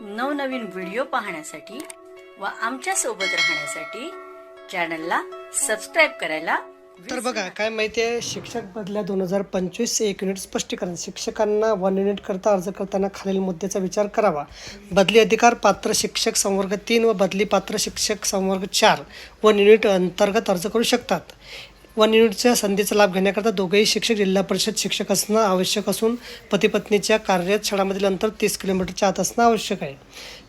नवनवीन व्हिडिओ पाहण्यासाठी व आमच्यासोबत राहण्यासाठी चॅनलला सबस्क्राईब करायला तर बघा काय माहिती आहे? शिक्षक बदल्या दोन हजार पंचवीस एक युनिट स्पष्टीकरण. शिक्षकांना वन युनिट करता अर्ज करताना खालील मुद्द्याचा विचार करावा. बदली अधिकार पात्र शिक्षक संवर्ग तीन व बदली पात्र शिक्षक संवर्ग चार. वन युनिट अंतर्गत अर्ज करू शकतात. वन युनिटच्या संधीचा लाभ घेण्याकरता दोघेही शिक्षक जिल्हा परिषद शिक्षक असणं आवश्यक असून पतीपत्नीच्या कार्यरत शाळामधील अंतर तीस किलोमीटरच्या आत असणं आवश्यक आहे.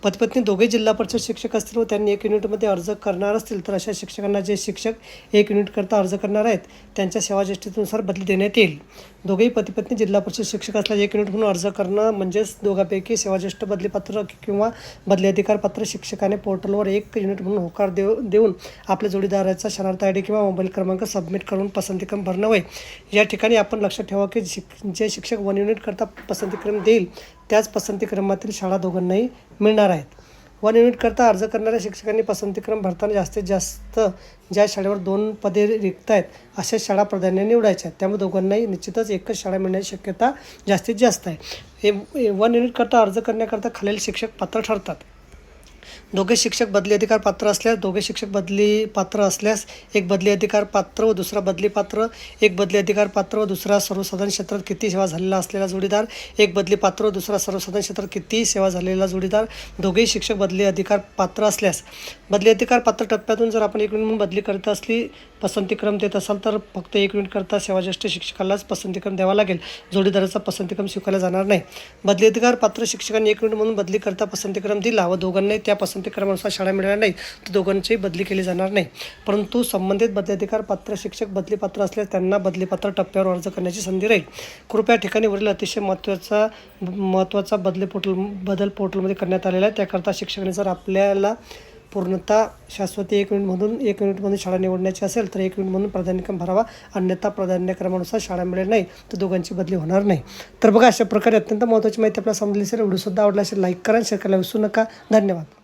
पतीपत्नी दोघे जिल्हा परिषद शिक्षक असतील व त्यांनी एक युनिटमध्ये अर्ज करणार असतील तर अशा शिक्षकांना जे शिक्षक एक युनिटकरता अर्ज करणार आहेत त्यांच्या सेवाज्येष्ठतेनुसार बदली देण्यात येईल. दोघेही पतीपत्नी जिल्हा परिषद शिक्षक असल्यास एक युनिट म्हणून अर्ज करणं म्हणजेच दोघांपैकी सेवाज्येष्ठ बदलीपत्र किंवा बदली अधिकार पत्र शिक्षकाने पोर्टलवर एक युनिट म्हणून होकार देऊ देऊन आपल्या जोडीदाराचा शनार्थ आय डी किंवा मोबाईल क्रमांक सबमिट करून पसंतीक्रम भरणं होय. या ठिकाणी आपण लक्षात ठेवा की शिक जे शिक्षक वन युनिटकरता पसंतीक्रम देईल त्याच पसंतीक्रमातील शाळा दोघांनाही मिळणार आहेत. वन युनिटकरता अर्ज करणाऱ्या शिक्षकांनी पसंतीक्रम भरताना जास्तीत जास्त ज्या शाळेवर दोन पदे रिक्त आहेत अशा शाळा प्राधान्य निवडायच्या आहेत. त्यामुळे दोघांनाही निश्चितच एकच शाळा मिळण्याची शक्यता जास्तीत जास्त आहे. हे वन युनिट करता अर्ज करण्याकरता खालील शिक्षक पात्र ठरतात. दोघे शिक्षक बदली अधिकार पात्र असल्यास दोघे शिक्षक बदली पात्र असल्यास एक बदली अधिकार पात्र व दुसरा बदली पात्र. एक बदली अधिकार पात्र व दुसरा सर्वसाधारण क्षेत्रात किती सेवा झालेला असलेला जोडीदार. एक बदली पात्र व दुसरा सर्वसाधारण क्षेत्रात किती सेवा झालेला जोडीदार. दोघेही शिक्षक बदली अधिकार पात्र असल्यास. बदली अधिकार पात्र टप्प्यातून जर आपण एक मिनिट म्हणून बदली करत असली पसंतीक्रम देत असाल तर फक्त एक मिनिट करता सेवाज्येष्ठ शिक्षकालाच पसंतीक्रम द्यावा लागेल. जोडीदाराचा पसंतीक्रम स्वीकारला जाणार नाही. बदली अधिकार पात्र शिक्षकांनी एक मिनिट म्हणून बदली करता पसंतीक्रम दिला व दोघांनाही त्या पसंतीक्रमानुसार शाळा मिळणार नाही तर दोघांचीही बदली केली जाणार नाही. परंतु संबंधित बदलाधिकार पात्र शिक्षक बदली पात्र असल्यास त्यांना बदलीपत्र टप्प्यावर अर्ज करण्याची संधी राहील. कृपया ठिकाणी वरील अतिशय महत्त्वाचा महत्त्वाचा बदली पोर्टल बदल पोर्टलमध्ये करण्यात आलेला आहे. त्याकरता शिक्षकाने जर आपल्याला पूर्णतः शाश्वती एक युनिटमधून एक युनिटमधून शाळा निवडण्याची असेल तर एक युनिटमधून प्राधान्यक्रम भरावा. अन्यथा प्राधान्यक्रमानुसार शाळा मिळेल नाही तर दोघांची बदली होणार नाही. तर बघा अशा प्रकारे अत्यंत महत्त्वाची माहिती आपल्याला समजली असेल व्हिडिओसुद्धा आवडला असेल लाईक करा शेअर करायला विसरू नका. धन्यवाद.